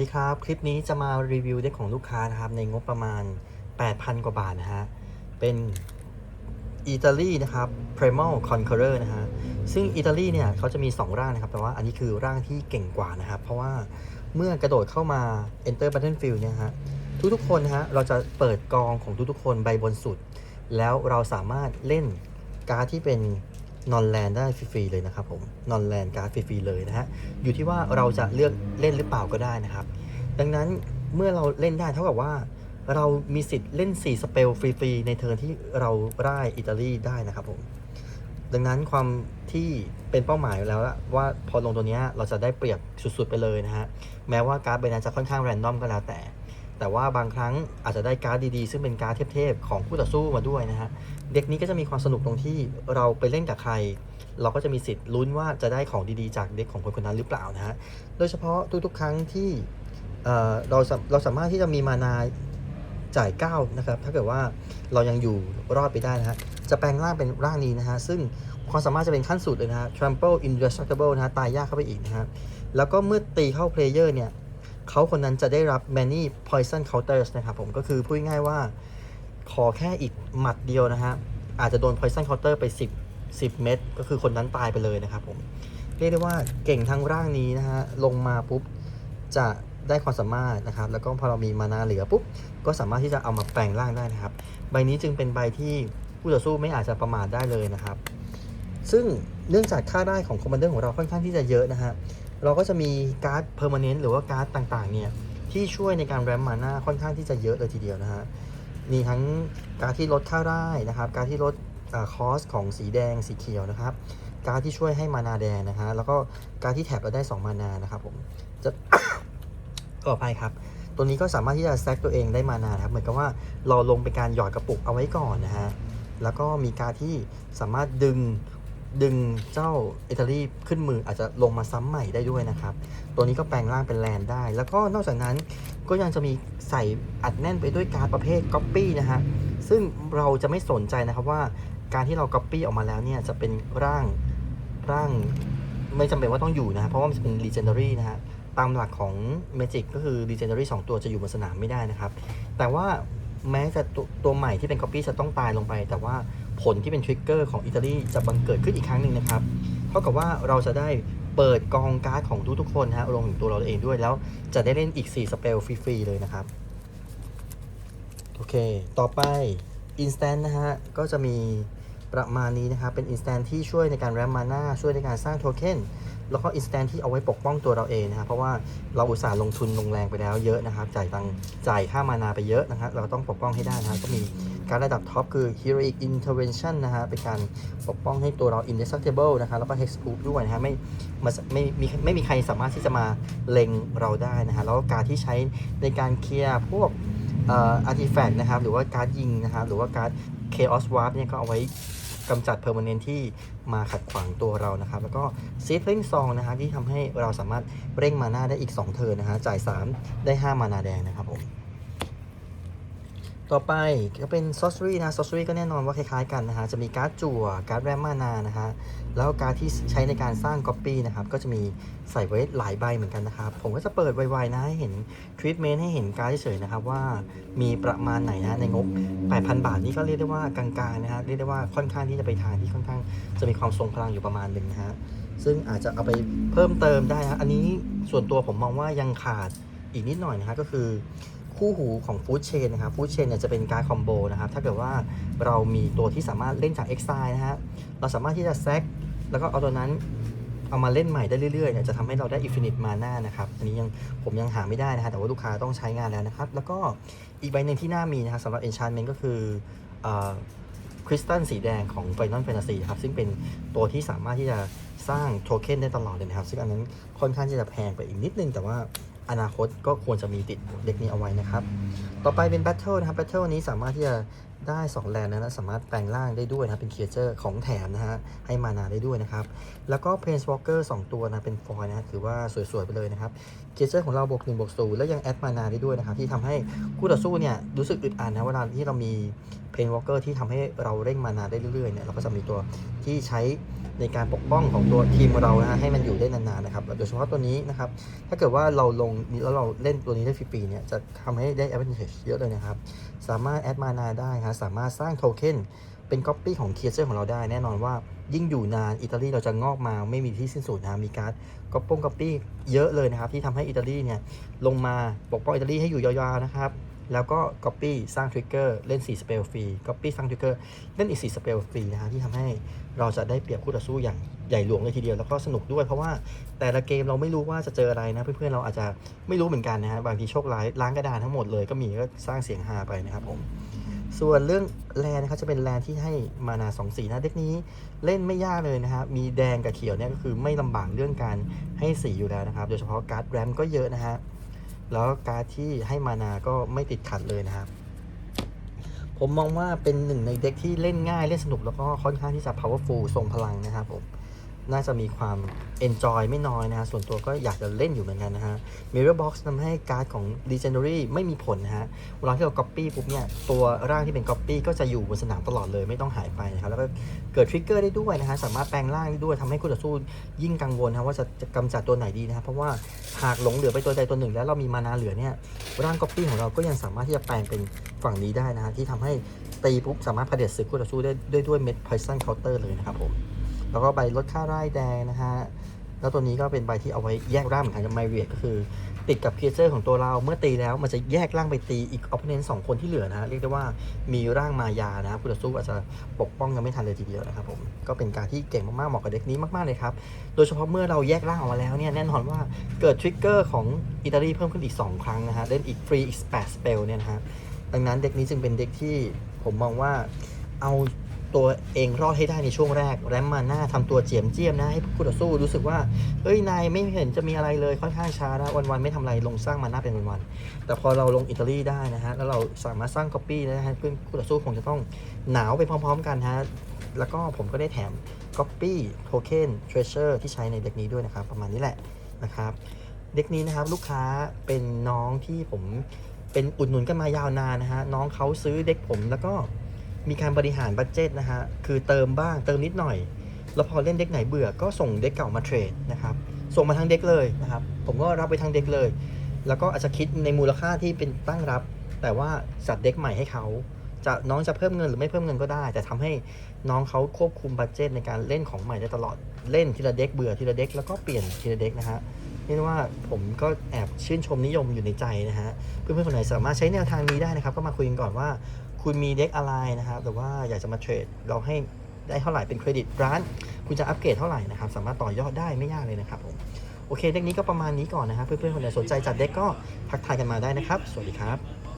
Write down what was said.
สวัสดีครับ คลิปนี้จะมารีวิวเด็กของลูกค้านะครับ ในงบประมาณ 8,000 กว่าบาทนะฮะ เป็นอิตาลีนะครับ Primal Conqueror นะฮะ ซึ่งอิตาลีเนี่ยเขาจะมี 2 ร่างนะครับ แต่ว่าอันนี้คือร่างที่เก่งกว่านะครับ เพราะว่าเมื่อกระโดดเข้ามา Enter Battlefield เนี่ยฮะ ทุกๆคนนะฮะ เราจะเปิดกองของทุกๆคนใบบนสุด แล้วเราสามารถเล่นการ์ดที่เป็น นอนแลนได้ฟรีๆเลยนะครับผมนอนแลนการ์ดฟรีๆเลยนะฮะอยู่ที่ว่าเราจะเลือกเล่นหรือเปล่าก็ได้นะครับ ดังนั้นเมื่อเราเล่นได้เท่ากับว่า เรามีสิทธิ์เล่น 4 สเปลฟรีๆในเทิร์นที่เราร่ายอิตาลีได้นะครับผมดังนั้นความที่เป็นเป้าหมายแล้วว่าพอลงตัวเนี้ยเราจะได้เปรียบสุดๆไปเลยนะฮะแม้ว่าการ์ดใบนั้นจะค่อนข้างแรนดอมก็แล้วแต่ แต่ว่าบางครั้งอาจจะได้การ์ดดีๆ ซึ่งเป็นการ์ดเทพๆของคู่ต่อสู้มาด้วยนะฮะเด็กนี้ก็จะมีความสนุกตรงที่เราไปเล่นกับใคร เราก็จะมีสิทธิ์ลุ้นว่าจะได้ของดีๆ จากเด็กของคนคนนั้นหรือเปล่านะฮะโดยเฉพาะทุกๆ ครั้งที่เเราสาเราสามารถที่จะมีมานาจ่าย9นะครับถ้าเกิดว่าเรายังอยู่รอดไปได้นะฮะจะแปลงร่างเป็นร่างนี้นะฮะซึ่งความสามารถจะเป็นขั้นสุดเลยนะฮะ trample indestructible นะฮะตายยากเข้าไปอีกนะฮะแล้วก็เมื่อตีเข้าเพลเยอร์เนี่ย เขาคนนั้นจะได้รับ many poison counters นะครับผมก็คือพูดง่ายว่าขอแค่อีกหมัดเดียวนะฮะอาจจะโดน poison counter ไป 10 10 เม็ดก็คือคนนั้นตายไปเลยนะครับผมเรียกได้ว่าเก่งทั้งร่างนี้นะฮะลงมาปุ๊บจะได้ความสามารถนะครับ แล้วก็พอเรามีมานาเหลือปุ๊บก็สามารถที่จะเอามาแปลงร่างได้นะครับ ใบนี้จึงเป็นใบที่ผู้ต่อสู้ไม่อาจจะประมาทได้เลยนะครับ ซึ่งเนื่องจากค่าได้ของคอมมานเดอร์ของเราค่อนข้างที่จะเยอะนะฮะ เราก็จะมีการ์ดเพอร์มานนต์หรือว่าการ์ดต่างๆเนี่ยที่ช่วยในการแรมมานาค่อนข้างที่จะเยอะเลยทีเดียวนะฮะมีทั้งการดที่ลดค่าได้นะครับ การดที่ลดคอสของสีแดงสีเขียวนะครับ การดที่ช่วยให้มานาแดงนะฮะแล้วก็การดที่แถบเราได้ 2 มานานะครับผมจะขออภัยครับ ตัวนี้ก็สามารถที่จะแซกตัวเองได้มานานครับเหมือนกับว่าเราลงเป็นการหยอดกระปุกเอาไว้ก่อนนะฮะแล้วก็มีการดที่สามารถดึง ดึงเจ้าอิตาลีขึ้นมืออาจจะลงมาซ้ำใหม่ได้ด้วยนะครับ ตัวนี้ก็แปลงร่างเป็นแลนได้ แล้วก็นอกจากนั้นก็ยังจะมีใส่อัดแน่นไปด้วยการประเภทก๊อปปี้นะฮะ ซึ่งเราจะไม่สนใจนะครับว่าการที่เราก๊อปปี้ออกมาแล้วเนี่ยจะเป็นร่างร่างไม่จำเป็นว่าต้องอยู่นะ เพราะว่ามันจะเป็น legendary นะฮะ ตามหลักของ Magic ก็คือ legendary 2 ตัวจะอยู่บนสนามไม่ได้นะครับ แต่ว่าแม้จะตัวตัวใหม่ที่เป็น copy จะต้องตายลงไป แต่ว่า ผลที่เป็นทริกเกอร์ของอิตาลีจะบังเกิดขึ้นอีกครั้งหนึ่งนะครับ เท่ากับว่าเราจะได้เปิดกองการ์ดของทุกๆคนนะฮะรวมถึงตัวเราเองด้วยแล้วจะได้เล่นอีก 4 สเปลฟรีๆเลยนะครับ โอเค ต่อไป Instant นะฮะ ก็จะมีประมาณนี้นะครับ เป็น Instant ที่ช่วยในการแรมมานาช่วยในการสร้างโทเค็นแล้วก็ Instant ที่เอาไว้ปกป้องตัวเราเองนะครับ เพราะว่าเราอุตส่าห์ลงทุนลงแรงไปแล้วเยอะนะครับ จ่ายตังจ่ายค่ามานาไปเยอะนะครับ เราต้องปกป้องให้ได้นะครับก็มี การระดับท็อปคือ Heroic Intervention นะฮะ เป็นการปกป้องให้ตัวเรา Indestructible นะครับแล้วก็ Hexproof ด้วยนะฮะ ไม่มาไม่มีไม่มีใครสามารถที่จะมาเล็งเราได้นะฮะ แล้วก็การที่ใช้ในการเคลียร์พวกเอ่ออาร์ติแฟกต์นะครับ หรือว่าการยิงนะครับ หรือว่าการ Chaos Warp เนี่ยก็เอาไว้กำจัด Permanent ที่มาขัดขวางตัวเรานะครับ แล้วก็ s e e Ring Song นะครับที่ทำให้เราสามารถเร่งมานาได้อีก 2 เทิร์นนะฮะจ่าย 3 ได้ 5 มานาแดงนะครับผม ต่อไปก็เป็น Sorcery นะ Sorcery ก็แน่นอนว่าคล้ายๆกันนะฮะ จะมีการ์ดจั่วการ์ดแรมมานานะฮะ แล้วการ์ดที่ใช้ในการสร้าง Copy นะครับ ก็จะมีใส่ไว้หลายใบเหมือนกันนะครับ ผมก็จะเปิดไวๆนะให้เห็น Treatment ให้เห็นการ์ดเฉยๆนะครับว่ามีประมาณไหนนะในงบ 8,000 บาทนี่ก็เรียกได้ว่ากลางๆนะฮะ เรียกได้ว่าค่อนข้างที่จะไปทางที่ค่อนข้างจะมีความทรงพลังอยู่ประมาณหนึ่งนะฮะ ซึ่งอาจจะเอาไปเพิ่มเติมได้นะอันนี้ส่วนตัวผมมองว่ายังขาดอีกนิดหน่อยนะฮะก็คือ คู่หูของฟู้ดเชนนะครับฟู้ดเชนเนี่ยจะเป็นการคอมโบนะครับถ้าเกิดว่าเรามีตัวที่สามารถเล่นจาก X ซนะฮะเราสามารถที่จะแซกแล้วก็เอาตัวนั้นเอามาเล่นใหม่ได้เรื่อยๆเนี่ยจะทำให้เราได้อินฟินิตมาน่านะครับอันนี้ยังผมยังหาไม่ได้นะฮะแต่ว่าลูกค้าต้องใช้งานแล้วนะครับ แล้วก็อีกใบหนึ่งที่น่ามีนะครับสำหรับ Enchantment ก็คือคริสตัลสีแดงของ Final Fantasy ครับซึ่งเป็นตัวที่สามารถที่จะสร้างโทเค็นได้ตลอดเลยนะครับ ซึ่งอันนั้นค่อนข้างที่จะแพงไปอีกนิดนึงแต่ว่า อนาคตก็ควรจะมีติดเด็กนี้เอาไว้นะครับ ต่อไปเป็น Battle นะครับ Battle นี้สามารถที่จะได้ 2 แลนด์นะสามารถแปลงร่างได้ด้วยนะเป็น Creature ของแถมนะฮะให้มานาได้ด้วยนะครับ แล้วก็ Planeswalker 2ตัวนะเป็นฟอยนะถือว่าสวยๆไปเลยนะครับ Creature ของเราบวก1บวก0แล้วยังแอดมานาได้ด้วยนะครับที่ทำให้คู่ต่อสู้เนี่ยรู้สึกอึดอัดนะเวลาที่เรามี นวอลเกอร์ที่ทำให้เราเร่งมานานได้เรื่อยๆเนี่ยเราก็จะมีตัวที่ใช้ในการปกป้องของตัวทีมเรานะให้มันอยู่ได้นานๆนะครับโดยเฉพาะตัวนี้นะครับ ถ้าเกิดว่าเราลงแล้วเราเล่นตัวนี้ได้ฟรีๆเนี่ยจะทำให้ได้ advantage เยอะเลยนะครับ สามารถแอดมานาได้ครับสามารถสร้างโทเค็นเป็น Copy ของ c คียร์ของเราได้แน่นอนว่ายิ่งอยู่นานอิตาลีเราจะงอกมาไม่มีที่สิ้นสุดนะมีการ์ดก๊อปปงก๊อปปี้เยอะเลยนะครับ ที่ทำให้อิตาลีเนี่ยลงมาปกป้องอิตาลีให้อยู่ยาวๆนะครับ แล้วก็ Copy สร้างทริกเกอร์เล่น4สเปลฟรี Copy สร้างทริกเกอร์เล่นอีก4สเปลฟรีนะฮะที่ทำให้เราจะได้เปรียบคู่ต่อสู้อย่างใหญ่หลวงเลยทีเดียว แล้วก็สนุกด้วยเพราะว่าแต่ละเกมเราไม่รู้ว่าจะเจออะไรนะ เพื่อนๆเราอาจจะไม่รู้เหมือนกันนะฮะบางทีโชคร้ายล้างกระดานทั้งหมดเลยก็มีก็สร้างเสียงฮาไปนะครับผมส่วนเรื่องแลนนะครับจะเป็นแลนที่ให้มานา2สีนะเด็กนี้เล่นไม่ยากเลยนะครับมีแดงกับเขียวเนี่ยก็คือไม่ลำบากเรื่องการให้สีอยู่แล้วนะครับ โดยเฉพาะการ์ดแรมก็เยอะนะฮะ แล้วการ์ดที่ให้มานาก็ไม่ติดขัดเลยนะครับ ผมมองว่าเป็นหนึ่งในเด็กที่เล่นง่ายเล่นสนุกแล้วก็ค่อนข้างที่จะ powerful ทรงพลังนะครับผม น่าจะมีความ enjoy ไม่น้อยนะฮะ ส่วนตัวก็อยากจะเล่นอยู่เหมือนกันนะฮะ Mirror Box ทำให้การ์ดของ Legendary ไม่มีผลนะฮะ เวลาที่เรา Copy ปุ๊บเนี่ย ตัวร่างที่เป็น Copy ก็จะอยู่บนสนามตลอดเลยไม่ต้องหายไปนะครับ แล้วก็เกิดทริกเกอร์ได้ด้วยนะฮะ สามารถแปลงร่างได้ด้วยทำให้คู่ต่อสู้ยิ่งกังวลนะว่าจะจะกำจัดตัวไหนดีนะครับเพราะว่าหากหลงเหลือไปตัวใดตัวหนึ่ง แล้วเรามีมานาเหลือเนี่ยร่าง Copy ของเราก็ยังสามารถที่จะแปลงเป็นฝั่งนี้ได้นะฮะที่ทำให้ตีปุ๊บสามารถเผด็จศึกคู่ต่อสู้ได้ด้วยด้วยเม็ด Poison Counter เลยนะครับผม แล้วก็ใบลดค่าร่ายแดงนะฮะแล้วตัวนี้ก็เป็นใบที่เอาไว้แยกร่างเหมือนกันกับไมเวียก็คือ ติดกับเพเจอร์ของตัวเราเมื่อตีแล้วมันจะแยกร่างไปตีอีกออปเนนสองคนที่เหลือนะเรียกได้ว่ามีร่างมายานะครับผู้ต่อสู้อาจจะปกป้องกันไม่ทันเลยทีเดียวนะครับผมก็เป็นการที่เก่งมากๆเหมาะกับเด็กนี้มากๆเลยครับโดยเฉพาะเมื่อเราแยกร่างออกมาแล้วเนี่ยแน่นอนว่าเกิดทริกเกอร์ของอิตาลีเพิ่มขึ้นอีก 2 ครั้งนะฮะเล่นอีกฟรีอีก8สเปลเนี่ยนะฮะดังนั้นเด็กนี้จึงเป็นเด็กที่ผมมองว่าเอา ตัวเองรอดให้ได้ในช่วงแรก แรมมาหน้าทำตัวเจียมเจียมนะให้คู่ต่อสู้รู้สึกว่าเอ้ยนายไม่เห็นจะมีอะไรเลยค่อนข้างช้านะวันๆไม่ทำอะไรลงสร้างมาหน้าเป็นวันๆแต่พอเราลงอิตาลีได้นะฮะแล้วเราสามารถสร้างก๊อปปี้นะฮะเพื่อนคู่ต่อสู้คงจะต้องหนาวไปพร้อม ๆ กันฮะแล้วก็ผมก็ได้แถมก๊อปปี้โทเค็นเทรเชอร์ที่ใช้ในเด็กนี้ด้วยนะครับ ประมาณนี้แหละนะครับเด็กนี้นะครับลูกค้าเป็นน้องที่ผมเป็นอุดหนุนกันมายาวนานนะฮะน้องเขาซื้อเด็กผมแล้วก็ มีการบริหารบัตเจตนะฮะ คือเติมบ้างเติมนิดหน่อย แล้วพอเล่นเด็กไหนเบื่อก็ส่งเด็กเก่ามาเทรดนะครับ ส่งมาทั้งเด็กเลยนะครับ ผมก็รับไปทั้งเด็กเลย แล้วก็อาจจะคิดในมูลค่าที่เป็นตั้งรับ แต่ว่าจัดเด็กใหม่ให้เขาจะน้องจะเพิ่มเงินหรือไม่เพิ่มเงินก็ได้ แต่ทำให้น้องเขาควบคุมบัตเจตในการเล่นของใหม่ได้ตลอดเล่นทีละเด็กเบื่อทีละเด็กแล้วก็เปลี่ยนทีละเด็กนะฮะเรียกได้ว่าผมก็แอบชื่นชมนิยมอยู่ในใจนะฮะเพื่อนๆคนไหนสามารถใช้แนวทางนี้ได้นะครับ ก็มาคุยกันก่อนว่า คุณมีเด็กอะไรนะครับหรือว่าอยากจะมาเทรดเราให้ได้เท่าไหร่เป็นเครดิตร้าน คุณจะอัปเกรดเท่าไหร่นะครับ สามารถต่อยอดได้ไม่ยากเลยนะครับผมโอเคเด็กนี้ก็ประมาณนี้ก่อนนะครับเพื่อนๆคนไหนสนใจจัดเด็กก็ทักทายกันมาได้นะครับ สวัสดีครับ